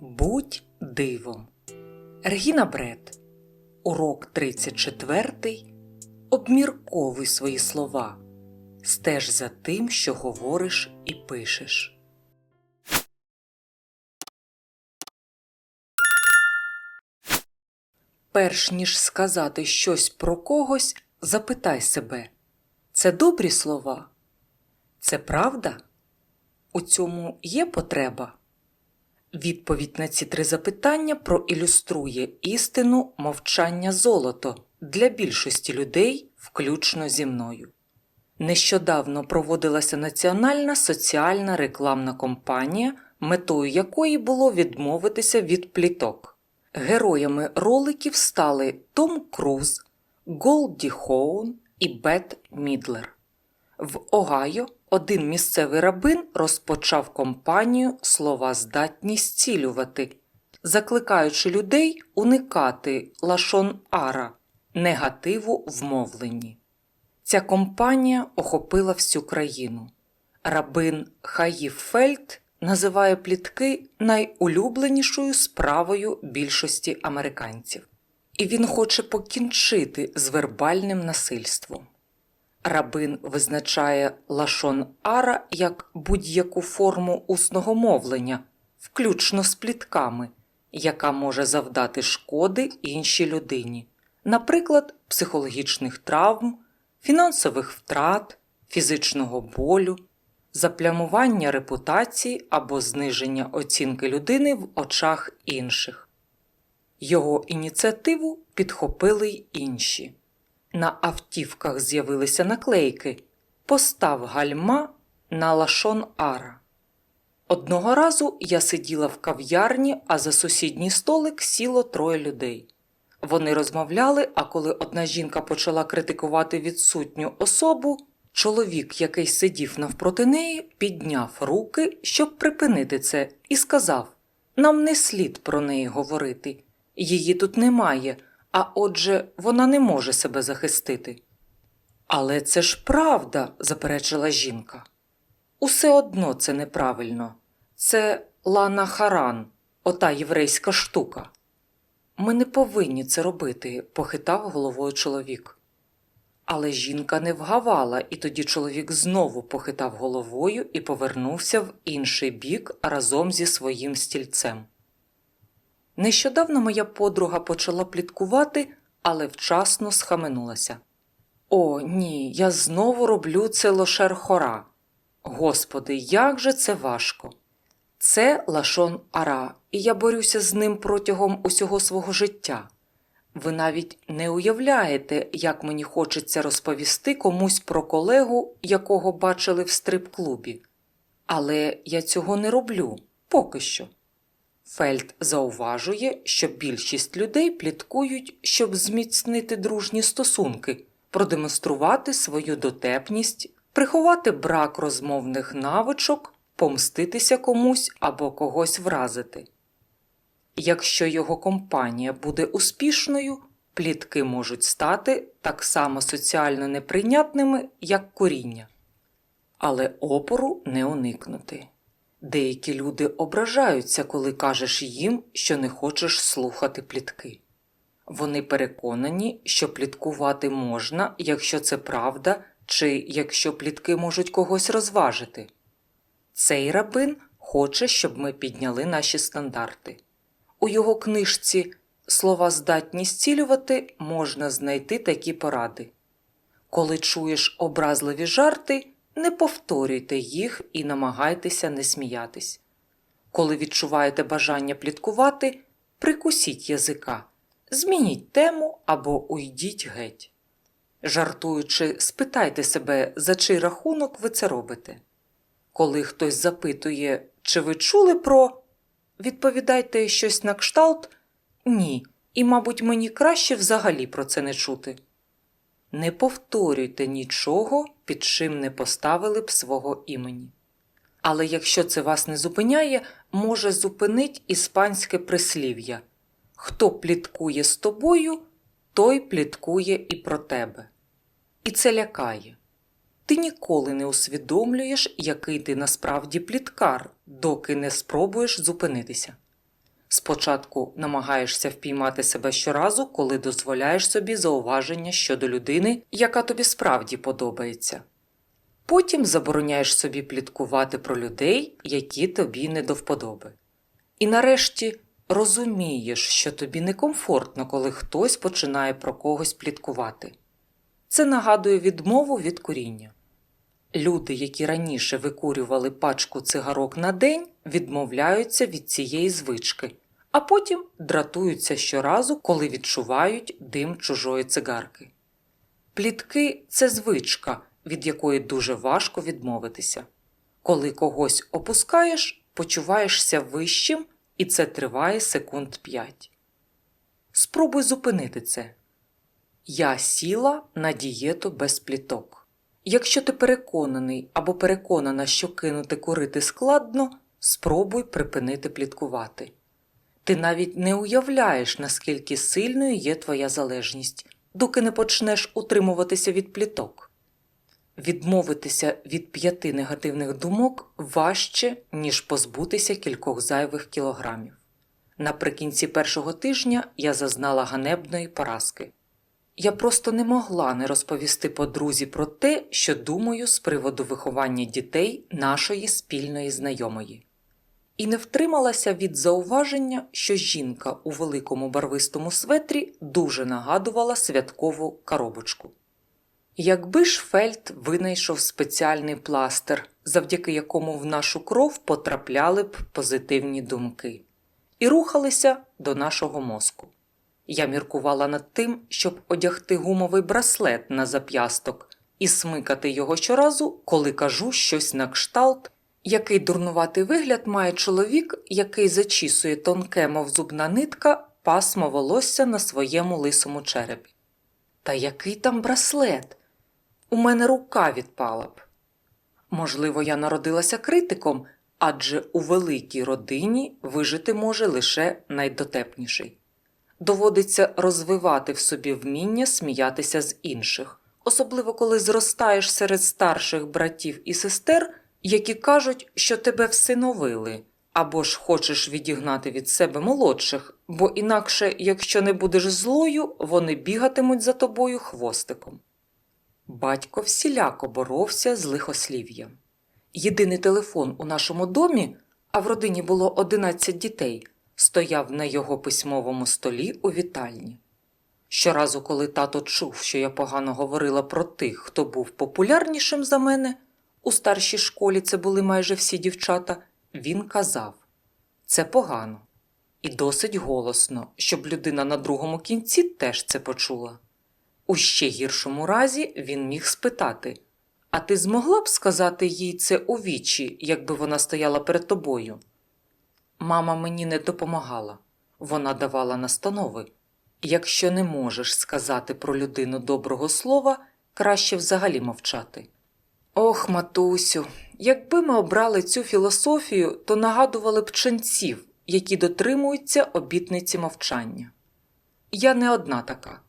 Будь дивом. Регіна Бред. Урок 34. Обмірковуй свої слова. Стеж за тим, що говориш і пишеш. Перш ніж сказати щось про когось, запитай себе: це добрі слова? Це правда? У цьому є потреба? Відповідь на ці три запитання проілюструє істину мовчання золото для більшості людей, включно зі мною. Нещодавно проводилася національна соціальна рекламна кампанія, метою якої було відмовитися від пліток. Героями роликів стали Том Круз, Голді Хоун і Бет Мідлер. В Огайо один місцевий рабин розпочав кампанію Слова здатні зцілювати, закликаючи людей уникати лашон ара, негативу в мовленні. Ця кампанія охопила всю країну. Рабин Хаїв Фельд називає плітки найулюбленішою справою більшості американців. І він хоче покінчити з вербальним насильством. Рабин визначає лашон ара як будь-яку форму усного мовлення, включно з плітками, яка може завдати шкоди іншій людині, наприклад, психологічних травм, фінансових втрат, фізичного болю, заплямування репутації або зниження оцінки людини в очах інших. Його ініціативу підхопили й інші. На автівках з'явилися наклейки Постав гальма на лашон Ара. Одного разу я сиділа в кав'ярні, а за сусідній столик сіло троє людей. Вони розмовляли, а коли одна жінка почала критикувати відсутню особу, чоловік, який сидів навпроти неї, підняв руки, щоб припинити це, і сказав: Нам не слід про неї говорити. Її тут немає а отже, вона не може себе захистити. Але це ж правда, заперечила жінка. Усе одно це неправильно. Це Лана Харан, ота єврейська штука. Ми не повинні це робити, похитав головою чоловік. Але жінка не вгавала, і тоді чоловік знову похитав головою і повернувся в інший бік разом зі своїм стільцем. Нещодавно моя подруга почала пліткувати, але вчасно схаменулася. О, ні, я знову роблю це лошер хора. Господи, як же це важко! Це лашон ара, і я борюся з ним протягом усього свого життя. Ви навіть не уявляєте, як мені хочеться розповісти комусь про колегу, якого бачили в стрип-клубі. Але я цього не роблю поки що. Фельд зауважує, що більшість людей пліткують, щоб зміцнити дружні стосунки, продемонструвати свою дотепність, приховати брак розмовних навичок, помститися комусь або когось вразити. Якщо його компанія буде успішною, плітки можуть стати так само соціально неприйнятними, як коріння. Але опору не уникнути. Деякі люди ображаються, коли кажеш їм, що не хочеш слухати плітки. Вони переконані, що пліткувати можна, якщо це правда, чи якщо плітки можуть когось розважити. Цей рабин хоче, щоб ми підняли наші стандарти. У його книжці Слова здатні зцілювати можна знайти такі поради. Коли чуєш образливі жарти, не повторюйте їх і намагайтеся не сміятись. Коли відчуваєте бажання пліткувати, прикусіть язика, змініть тему або уйдіть геть. Жартуючи, спитайте себе, за чий рахунок ви це робите. Коли хтось запитує, чи ви чули про, відповідайте щось на кшталт ні, і, мабуть, мені краще взагалі про це не чути. Не повторюйте нічого, під чим не поставили б свого імені. Але якщо це вас не зупиняє, може зупинить іспанське прислів'я Хто пліткує з тобою, той пліткує і про тебе. І це лякає. Ти ніколи не усвідомлюєш, який ти насправді пліткар, доки не спробуєш зупинитися. Спочатку намагаєшся впіймати себе щоразу, коли дозволяєш собі зауваження щодо людини, яка тобі справді подобається. Потім забороняєш собі пліткувати про людей, які тобі не до вподоби. І нарешті розумієш, що тобі некомфортно, коли хтось починає про когось пліткувати. Це нагадує відмову від куріння. Люди, які раніше викурювали пачку цигарок на день, відмовляються від цієї звички, а потім дратуються щоразу, коли відчувають дим чужої цигарки. Плітки це звичка, від якої дуже важко відмовитися. Коли когось опускаєш, почуваєшся вищим, і це триває секунд 5. Спробуй зупинити це. Я сіла на дієту без пліток. Якщо ти переконаний або переконана, що кинути курити складно, спробуй припинити пліткувати. Ти навіть не уявляєш, наскільки сильною є твоя залежність, доки не почнеш утримуватися від пліток. Відмовитися від п'яти негативних думок важче, ніж позбутися кількох зайвих кілограмів. Наприкінці першого тижня я зазнала ганебної поразки. Я просто не могла не розповісти подрузі про те, що думаю з приводу виховання дітей нашої спільної знайомої. І не втрималася від зауваження, що жінка у великому барвистому светрі дуже нагадувала святкову коробочку. Якби ж Фельд винайшов спеціальний пластир, завдяки якому в нашу кров потрапляли б позитивні думки, і рухалися до нашого мозку. Я міркувала над тим, щоб одягти гумовий браслет на зап'ясток і смикати його щоразу, коли кажу щось на кшталт, який дурнуватий вигляд має чоловік, який зачісує тонке, мов зубна нитка, пасмо волосся на своєму лисому черепі. Та який там браслет? У мене рука відпала б. Можливо, я народилася критиком, адже у великій родині вижити може лише найдотепніший. Доводиться розвивати в собі вміння сміятися з інших, особливо коли зростаєш серед старших братів і сестер, які кажуть, що тебе всиновили, або ж хочеш відігнати від себе молодших, бо інакше, якщо не будеш злою, вони бігатимуть за тобою хвостиком. Батько всіляко боровся з лихослів'ям. Єдиний телефон у нашому домі, а в родині було 11 дітей, стояв на його письмовому столі у вітальні. Щоразу, коли тато чув, що я погано говорила про тих, хто був популярнішим за мене, у старшій школі це були майже всі дівчата, він казав це погано і досить голосно, щоб людина на другому кінці теж це почула. У ще гіршому разі він міг спитати А ти змогла б сказати їй це у вічі, якби вона стояла перед тобою? Мама мені не допомагала. Вона давала настанови. Якщо не можеш сказати про людину доброго слова, краще взагалі мовчати. Ох, матусю, якби ми обрали цю філософію, то нагадували б ченців, які дотримуються обітниці мовчання. Я не одна така.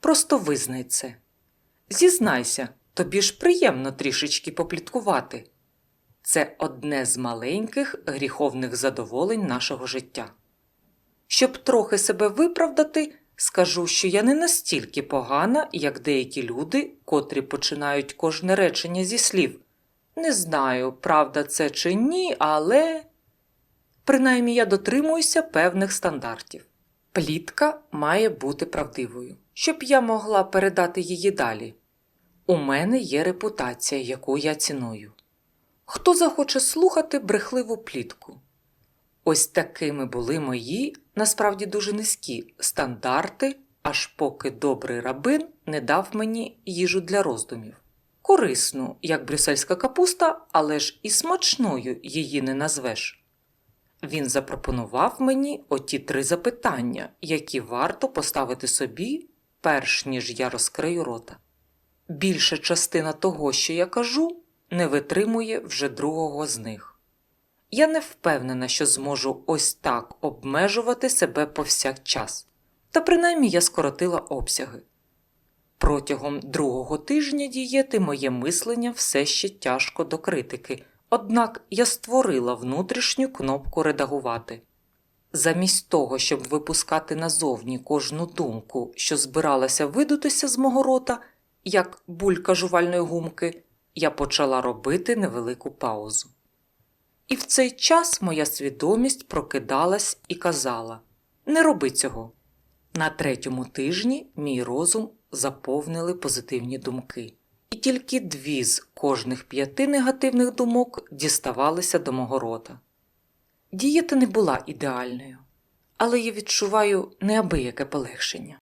Просто визнай це. Зізнайся, тобі ж приємно трішечки попліткувати. Це одне з маленьких гріховних задоволень нашого життя. Щоб трохи себе виправдати, скажу, що я не настільки погана, як деякі люди, котрі починають кожне речення зі слів. Не знаю, правда це чи ні, але. Принаймні я дотримуюся певних стандартів. Плітка має бути правдивою, щоб я могла передати її далі. У мене є репутація, яку я ціную. Хто захоче слухати брехливу плітку? Ось такими були мої, насправді дуже низькі, стандарти, аж поки добрий рабин не дав мені їжу для роздумів. Корисну, як брюссельська капуста, але ж і смачною її не назвеш. Він запропонував мені оті три запитання, які варто поставити собі, перш ніж я розкрию рота. Більша частина того, що я кажу, не витримує вже другого з них. Я не впевнена, що зможу ось так обмежувати себе повсякчас, та принаймні я скоротила обсяги. Протягом другого тижня дієти моє мислення все ще тяжко до критики, однак я створила внутрішню кнопку редагувати. Замість того, щоб випускати назовні кожну думку, що збиралася видутися з мого рота, як булька жувальної гумки, я почала робити невелику паузу. І в цей час моя свідомість прокидалась і казала: Не роби цього. На третьому тижні мій розум заповнили позитивні думки, і тільки дві з кожних п'яти негативних думок діставалися до мого рота. Дієта не була ідеальною, але я відчуваю неабияке полегшення.